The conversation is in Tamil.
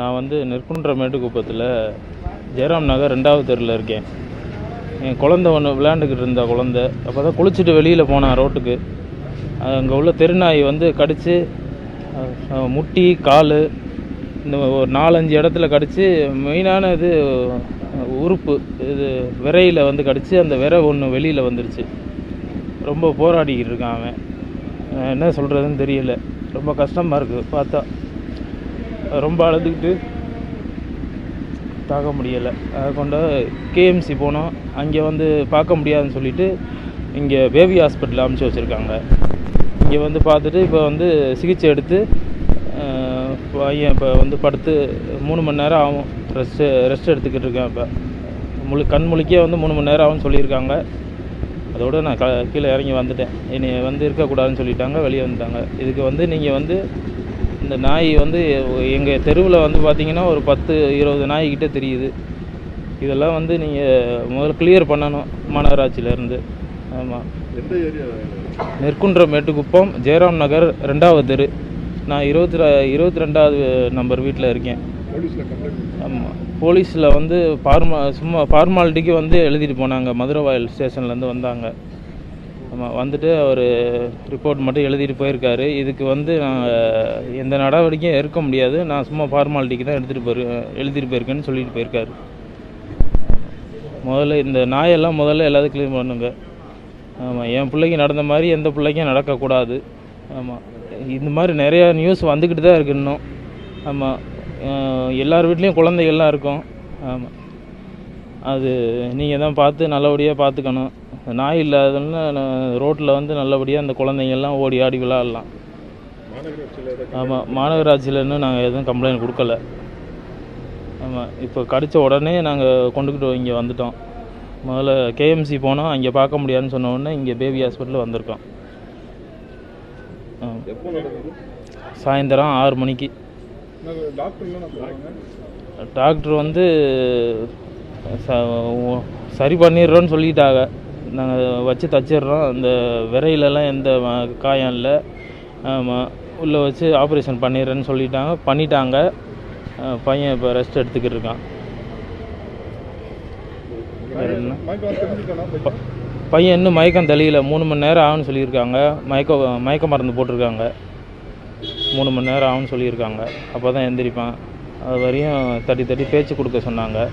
நான் வந்து நெற்குன்ற மேட்டுக்குப்பத்தில் ஜெயராம் நகர் ரெண்டாவது தெருவில் இருக்கேன். என் குழந்த ஒன்று விளையாண்டுக்கிட்டு இருந்தா குழந்த. அப்போ தான் குளிச்சுட்டு வெளியில் போனான் ரோட்டுக்கு. அங்கே உள்ள தெருநாய் வந்து கடித்து முட்டி கால் இந்த ஒரு நாலஞ்சு இடத்துல கடித்து மெயினான இது உறுப்பு இது விரையில் வந்து கடித்து அந்த விரை ஒன்று வெளியில் வந்துருச்சு. ரொம்ப போராடிக்கிட்டு இருக்கான் அவன். என்ன சொல்கிறதுன்னு தெரியல. ரொம்ப கஷ்டமாக இருக்குது பார்த்தா. ரொம்ப அழுதுகிட்டு தாக்க முடியலை. அதை கொண்டு கேஎம்சி போனோம். அங்கே வந்து பார்க்க முடியாதுன்னு சொல்லிட்டு இங்கே பேபி ஹாஸ்பிட்டல் அமுச்சு வச்சுருக்காங்க. இங்கே வந்து பார்த்துட்டு இப்போ வந்து சிகிச்சை எடுத்து பையன் இப்போ வந்து படுத்து மூணு மணி நேரம் ஆகும். ரெஸ்ட்டு ரெஸ்ட் எடுத்துக்கிட்டு இருக்கேன் இப்போ. முழு கண் முழிக்கே வந்து மூணு மணி நேரம் ஆகும்னு சொல்லியிருக்காங்க. அதோடு நான் க கீழே இறங்கி வந்துட்டேன். இனி வந்து இருக்கக்கூடாதுன்னு சொல்லிட்டாங்க. வெளியே வந்துட்டாங்க. இதுக்கு வந்து நீங்கள் வந்து இந்த நாய் வந்து எங்கள் தெருவில் வந்து பார்த்தீங்கன்னா ஒரு பத்து இருபது நாய்கிட்ட தெரியுது. இதெல்லாம் வந்து நீங்கள் முதல்ல கிளியர் பண்ணணும் மாநகராட்சியிலேருந்து. ஆமாம் எந்த ஏரியா நெற்குன்றம் மேட்டுக்குப்பம் ஜெயராம் நகர் ரெண்டாவது தெரு. நான் இருபத்தி இருபத்தி ரெண்டாவது நம்பர் வீட்டில் இருக்கேன். ஆமாம் போலீஸில் வந்து ஃபார்மா சும்மா ஃபார்மாலிட்டிக்கு வந்து எழுதிட்டு போனாங்க. மதுரவாயல் ஸ்டேஷன்லேருந்து வந்தாங்க. ஆமாம் வந்துட்டு அவர் ரிப்போர்ட் மட்டும் எழுதிட்டு போயிருக்காரு. இதுக்கு வந்து நாங்கள் எந்த நடவடிக்கையும் எடுக்க முடியாது. நான் சும்மா ஃபார்மாலிட்டிக்கு தான் எடுத்துகிட்டு போயிரு எழுதிட்டு போயிருக்கேன்னு சொல்லிட்டு போயிருக்காரு. முதல்ல இந்த நாயெல்லாம் முதல்ல எல்லாத்தையும் க்ளீன் பண்ணுங்க. ஆமாம் என் பிள்ளைக்கு நடந்த மாதிரி எந்த பிள்ளைக்கும் நடக்கக்கூடாது. ஆமாம் இந்த மாதிரி நிறையா நியூஸ் வந்துக்கிட்டு தான் இருக்கு இன்னும். ஆமாம் எல்லார் வீட்லேயும் குழந்தைகள்லாம் இருக்கும். ஆமாம் அது நீங்கள் தான் பார்த்து நல்லபடியாக பார்த்துக்கணும். நாய் இல்லாததுன்னு ரோட்டில் வந்து நல்லபடியாக அந்த குழந்தைங்கள்லாம் ஓடி ஆடி விளாட்லாம். ஆமாம் மாநகராட்சியில் இன்னும் நாங்கள் எதுவும் கம்ப்ளைண்ட் கொடுக்கல. ஆமாம் இப்போ கடித்த உடனே நாங்கள் கொண்டுக்கிட்டு இங்கே வந்துட்டோம். முதல்ல கேஎம்சி போனோம் அங்கே பார்க்க முடியாதுன்னு சொன்ன உடனே இங்கே பேபி ஹாஸ்பிட்டல் வந்திருக்கோம். சாயந்தரம் ஆறு மணிக்கு. டாக்டர் வந்து ச- சரி பண்ணிடுறோன்னு சொல்லிட்டாங்க. நாங்கள் வச்சு தச்சிடுறோம். அந்த விரையிலலாம் எந்த காயம் இல்லை. ஆமாம் உள்ளே வச்சு ஆப்ரேஷன் பண்ணிடுறேன்னு சொல்லிட்டாங்க. பண்ணிட்டாங்க. பையன் இப்போ ரெஸ்ட் எடுத்துக்கிட்டு இருக்கான். வேறு என்ன? ப- பையன் இன்னும் மயக்கம் தெளியல. மூணு மணி நேரம் ஆகும்னு சொல்லியிருக்காங்க. மயக்க மயக்க மருந்து போட்டிருக்காங்க. மூணு மணி நேரம் ஆகும்னு சொல்லியிருக்காங்க. அப்போ தான் எந்திரிப்பான். அது வரையும் தட்டி தட்டி பேச்சு கொடுக்க சொன்னாங்க.